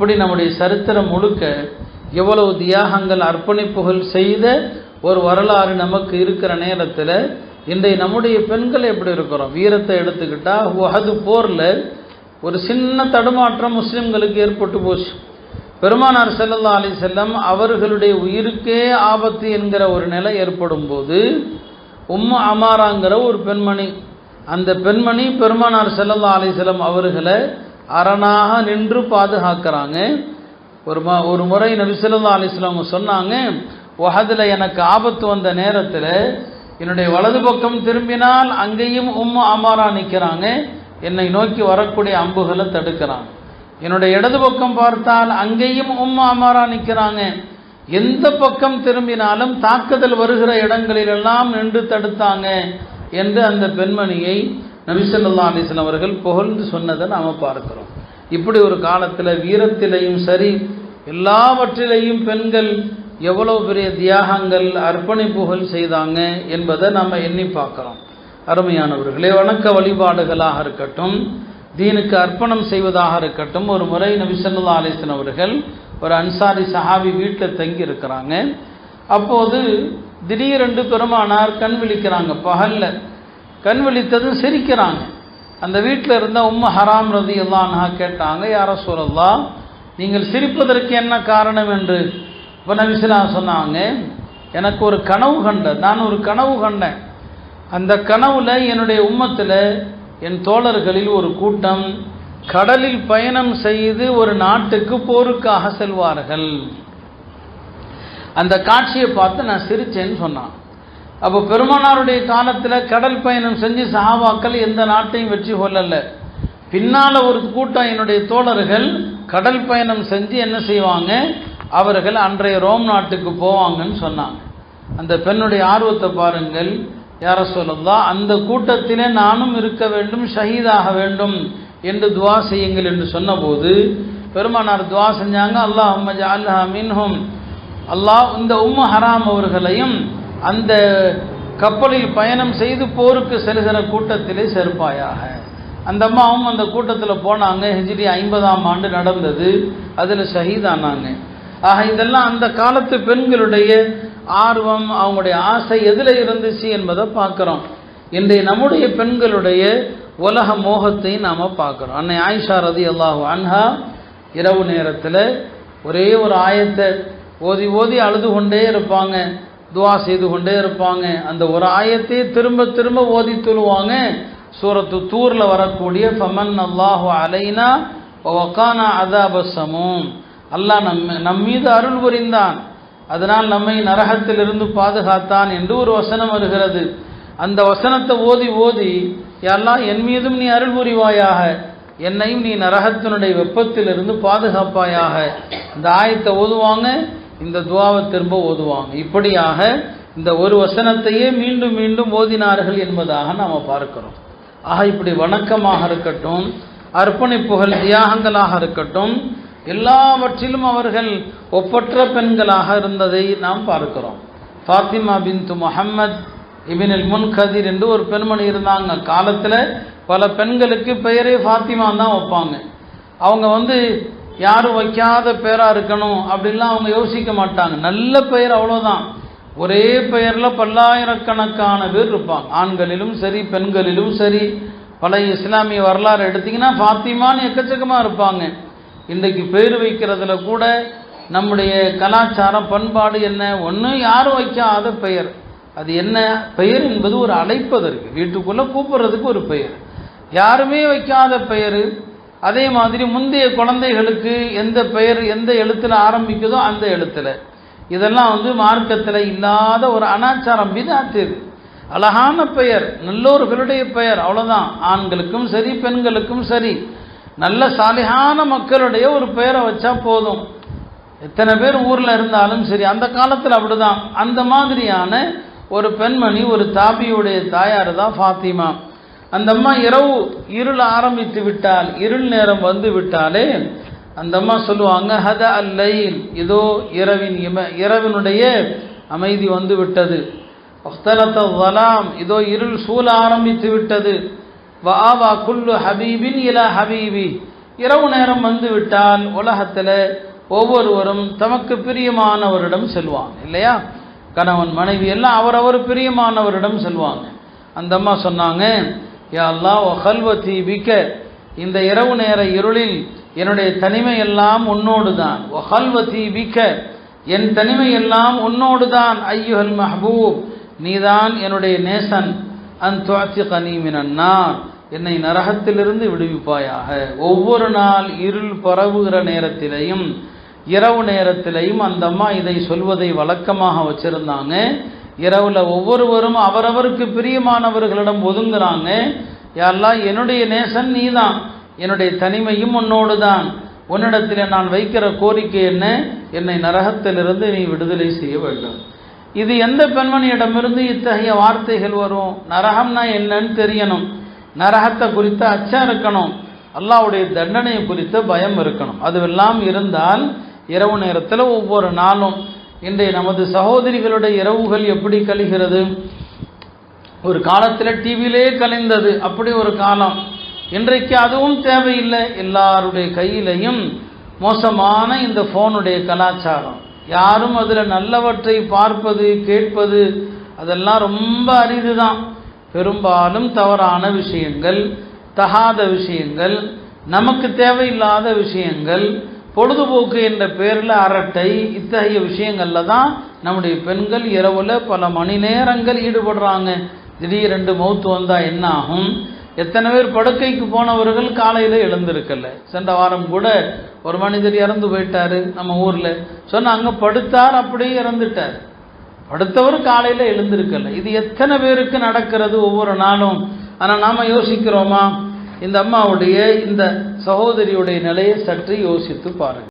இப்படி நம்முடைய சரித்திரம் முழுக்க எவ்வளவு தியாகங்கள் அர்ப்பணிப்புகள் செய்த ஒரு வரலாறு நமக்கு இருக்கிற நேரத்தில் இன்றைய நம்முடைய பெண்கள் எப்படி இருக்கிறோம்? வீரத்தை எடுத்துக்கிட்டால் உஹது போரில் ஒரு சின்ன தடுமாற்றம் முஸ்லிம்களுக்கு ஏற்பட்டு போச்சு. பெருமானார் செல்லல்லா அலி செல்லம் அவர்களுடைய உயிருக்கே ஆபத்து என்கிற ஒரு நிலை ஏற்படும் போது உம்மு அமாராங்கிற ஒரு பெண்மணி அந்த பெண்மணி பெருமானார் செல்லல்லா அலி செல்லம் அவர்களை அரணாக நின்று பாதுகாக்கிறாங்க. ஒரு ம ஒரு முறை நபி அலிஸ்லாம் சொன்னாங்க உஹதுல எனக்கு ஆபத்து வந்த நேரத்தில் என்னுடைய வலது பக்கம் திரும்பினால் அங்கேயும் உம்மு அமாரா நிற்கிறாங்க என்னை நோக்கி வரக்கூடிய அம்புகளை தடுக்கிறாங்க என்னுடைய இடது பக்கம் பார்த்தால் அங்கேயும் உம்மு அமாரா நிற்கிறாங்க எந்த பக்கம் திரும்பினாலும் தாக்குதல் வருகிற இடங்களிலெல்லாம் நின்று தடுத்தாங்க. என்று அந்த பெண்மணியை நபிசல்லா அலிஸ்லாம் அவர்கள் புகழ்ந்து சொன்னதை நாம் பார்க்கிறோம். இப்படி ஒரு காலத்தில் வீரத்திலையும் சரி எல்லாவற்றிலையும் பெண்கள் எவ்வளோ பெரிய தியாகங்கள் அர்ப்பணிப்புகள் செய்தாங்க என்பதை நம்ம எண்ணி பார்க்கிறோம். அருமையானவர்களே வணக்க வழிபாடுகளாக இருக்கட்டும் தீனுக்கு அர்ப்பணம் செய்வதாக இருக்கட்டும் ஒரு முறை நபிசல்லா அலிஸ்லாம் அவர்கள் ஒரு அன்சாரி சஹாபி வீட்டில் தங்கி இருக்கிறாங்க. அப்போது திடீரென்று பெருமானார் கண் விழிக்கிறாங்க பகல்ல. கண் விழித்ததும் சிரிக்கிறாங்க. அந்த வீட்டில் இருந்த உம்ம ஹராம் ரதி அல்லான்ஹா கேட்டாங்க யார சொல்லலா நீங்கள் சிரிப்பதற்கு என்ன காரணம் என்று? இப்போ நபிஸ்லாம் சொன்னாங்க எனக்கு ஒரு கனவு கண்டேன் நான் ஒரு கனவு கண்டேன். அந்த கனவுல என்னுடைய உம்மத்தில் என் தோழர்களில் ஒரு கூட்டம் கடலில் பயணம் செய்து ஒரு நாட்டுக்கு போருக்காக செல்வார்கள். அந்த காட்சியை பார்த்து நான் சிரிச்சேன்னு சொன்னான். அப்போ பெருமானாருடைய காலத்தில் கடல் பயணம் செஞ்சு சஹாபாக்கள் எந்த நாட்டையும் வெற்றி கொள்ளல. பின்னால் ஒரு கூட்டம் என்னுடைய தோழர்கள் கடல் பயணம் செஞ்சு என்ன செய்வாங்க? அவர்கள் அன்றைய ரோம் நாட்டுக்கு போவாங்கன்னு சொன்னாங்க. அந்த பெண்ணுடைய ஆர்வத்தை பாருங்கள். யார சொல்லலாம் அந்த கூட்டத்திலே நானும் இருக்க வேண்டும் ஷஹீதாக வேண்டும் என்று துவா செய்யுங்கள் என்று சொன்னபோது பெருமானார் துவா செஞ்சாங்க. அல்லாஹ் அல்லாஹ் மின்ஹும். அல்லாஹ் இந்த உம்ம ஹராம் அவர்களையும் அந்த கப்பலில் பயணம் செய்து போருக்கு செல்கிற கூட்டத்திலே சேர்ப்பாயாக. அந்த அம்மாவும் அந்த கூட்டத்தில் போனாங்க. ஹிஜ்ரி ஐம்பதாம் ஆண்டு நடந்தது. அதில் ஷஹீதானாங்க ஆக இதெல்லாம் அந்த காலத்து பெண்களுடைய ஆர்வம் அவங்களுடைய ஆசை எதில் இருந்துச்சு என்பதை பார்க்குறோம். இன்றைய நம்முடைய பெண்களுடைய உலக மோகத்தை நாம் பார்க்குறோம். அன்னை ஆயிஷா ரதி அல்லாஹு அன்ஹா இரவு நேரத்தில் ஒரே ஒரு ஆயத்தை ஓதி ஓதி அழுது கொண்டே இருப்பாங்க. துவா செய்து கொண்டே இருப்பாங்க. அந்த ஒரு ஆயத்தையே திரும்ப திரும்ப ஓதி தொழுவாங்க. சூரத்து தூரில் வரக்கூடிய ஃபமன் அல்லாஹு அலைனா ஒக்கானா அதாபசமும் அல்லாஹ் நம் நம் மீது அருள் புரிந்தான். அதனால் நம்மை நரகத்திலிருந்து பாதுகாத்தான் என்று ஒரு வசனம் வருகிறது. அந்த வசனத்தை ஓதி ஓதி எல்லாம் என் மீதும் நீ அருள் புரிவாயாக. என்னையும் நீ நரகத்தினுடைய வெப்பத்திலிருந்து பாதுகாப்பாயாக. இந்த ஆயத்தை ஓதுவாங்க. இந்த துவாவை திரும்ப ஓதுவாங்க. இப்படியாக இந்த ஒரு வசனத்தையே மீண்டும் மீண்டும் ஓதினார்கள் என்பதாக நாம் பார்க்கிறோம். ஆக இப்படி வணக்கமாக இருக்கட்டும் அர்ப்பணிப்புகள் தியாகங்களாக இருக்கட்டும் எல்லாவற்றிலும் அவர்கள் ஒப்பற்ற பெண்களாக இருந்ததை நாம் பார்க்கிறோம். ஃபாத்திமா பின்து முஹம்மத் இபினில் முன்கதிர் என்று ஒரு பெண்மணி இருந்தாங்க. காலத்தில் பல பெண்களுக்கு பெயரே ஃபாத்திமா தான் வைப்பாங்க. அவங்க வந்து யாரும் வைக்காத பேராக இருக்கணும் அப்படின்லாம் அவங்க யோசிக்க மாட்டாங்க. நல்ல பெயர் அவ்வளோதான் ஒரே பெயரில் பல்லாயிரக்கணக்கான பேர் இருப்பாங்க. ஆண்களிலும் சரி பெண்களிலும் சரி. பழைய இஸ்லாமிய வரலாறு எடுத்திங்கன்னா ஃபாத்திமான்னு எக்கச்சக்கமாக இருப்பாங்க. இன்றைக்கு பேர் வைக்கிறதுல கூட நம்முடைய கலாச்சாரம் பண்பாடு என்ன? ஒன்று யாரும் வைக்காத பெயர். அது என்ன? பெயர் என்பது ஒரு அழைப்பதற்கு வீட்டுக்குள்ளே கூப்பிட்றதுக்கு ஒரு பெயர். யாருமே வைக்காத பெயர் அதே மாதிரி முந்தைய குழந்தைகளுக்கு எந்த பெயர் எந்த எழுத்தில் ஆரம்பிக்குதோ அந்த எழுத்தில். இதெல்லாம் வந்து மார்க்கத்தில் இல்லாத ஒரு அனாச்சாரம் விதாத்து இது. அழகான பெயர் நல்லோர்களுடைய பெயர் அவ்வளோதான் ஆண்களுக்கும் சரி பெண்களுக்கும் சரி. நல்ல சாலிகான மக்களுடைய ஒரு பெயரை வச்சா போதும். எத்தனை பேர் ஊரில் இருந்தாலும் சரி அந்த காலத்தில் அப்படிதான். அந்த மாதிரியான ஒரு பெண்மணி ஒரு தாபியுடைய தாயார் தான் ஃபாத்திமா. அந்த அம்மா இரவு இருள் ஆரம்பித்து விட்டால் இருள் நேரம் வந்து விட்டாலே அந்த அம்மா சொல்லுவாங்க ஹத அல்லைல். இதோ இரவின் இம இரவினுடைய அமைதி வந்து விட்டது. வலாம் இதோ இருள் சூழ ஆரம்பித்து விட்டது. வா வா குல்லு ஹபீபின் இலா ஹபீபி. இரவு நேரம் வந்து விட்டால் உலகத்தில் ஒவ்வொருவரும் தமக்கு பிரியமானவரிடம் செல்வாங்க இல்லையா? கணவன் மனைவி எல்லாம் அவரவர் பிரியமானவரிடம் செல்வாங்க. அந்த அம்மா சொன்னாங்க யா ஓ ஒஹல்வதி பிக்க. இந்த இரவு நேர இருளில் என்னுடைய தனிமை எல்லாம் உன்னோடு தான் ஒஹல்வதி பிக்க. என் தனிமை எல்லாம் உன்னோடு தான் ஐயுஹல் மஹபூப். நீதான் என்னுடைய நேசன். அன் துவாத்தி கனிமினா என்னை நரகத்திலிருந்து விடுவிப்பாயாக. ஒவ்வொரு நாள் இருள் பரவுகிற நேரத்திலையும் இரவு நேரத்திலையும் அந்த அம்மா இதை சொல்வதை வழக்கமாக வச்சிருந்தாங்க. இரவுல ஒவ்வொருவரும் அவரவருக்கு பிரியமானவர்களிடம் ஒதுங்குறாங்க. யாரெல்லாம் என்னுடைய நேசன் நீதான். என்னுடைய தனிமையும் உன்னோடு தான் உன்னிடத்தில் நான் வைக்கிற கோரிக்கை என்ன? என்னை நரகத்திலிருந்து நீ விடுதலை செய்ய வேண்டும். இது எந்த பெண்மணியிடமிருந்து இத்தகைய வார்த்தைகள் வரும்? நரகம்னா என்னன்னு தெரியணும். நரகத்தை குறித்த அச்சம் இருக்கணும். அல்லாவுடைய தண்டனையை குறித்த பயம் இருக்கணும். அதுவெல்லாம் இருந்தால் இரவு நேரத்தில் ஒவ்வொரு நாளும் இன்றைய நமது சகோதரிகளுடைய இரவுகள் எப்படி கழிகிறது? ஒரு காலத்தில் டிவியிலே கலைந்தது அப்படி ஒரு காலம். இன்றைக்கு அதுவும் தேவையில்லை. எல்லாருடைய கையிலையும் மோசமான இந்த ஃபோனுடைய கலாச்சாரம். யாரும் அதில் நல்லவற்றை பார்ப்பது கேட்பது அதெல்லாம் ரொம்ப அரிது தான் பெரும்பாலும் தவறான விஷயங்கள் தகாத விஷயங்கள் நமக்கு தேவையில்லாத விஷயங்கள் பொழுதுபோக்கு என்ற பேரில் அரட்டை இத்தகைய விஷயங்களில் தான் நம்முடைய பெண்கள் இரவில் பல மணி நேரங்கள் ஈடுபடுறாங்க. திடீரென்று மௌத்து வந்தால் என்ன ஆகும்? எத்தனை பேர் படுக்கைக்கு போனவர்கள் காலையில் எழுந்திருக்கல. சென்ற வாரம் கூட ஒரு மனிதர் இறந்து போயிட்டார் நம்ம ஊரில். சொன்ன அங்கே படுத்தார் அப்படியே இறந்துட்டார். படுத்தவர் காலையில் எழுந்திருக்கல. இது எத்தனை பேருக்கு நடக்கிறது ஒவ்வொரு நாளும்? ஆனால் நாம் யோசிக்கிறோமா? இந்த அம்மாவுடைய இந்த சகோதரியுடைய நிலையை சற்று யோசித்து பாருங்கள்.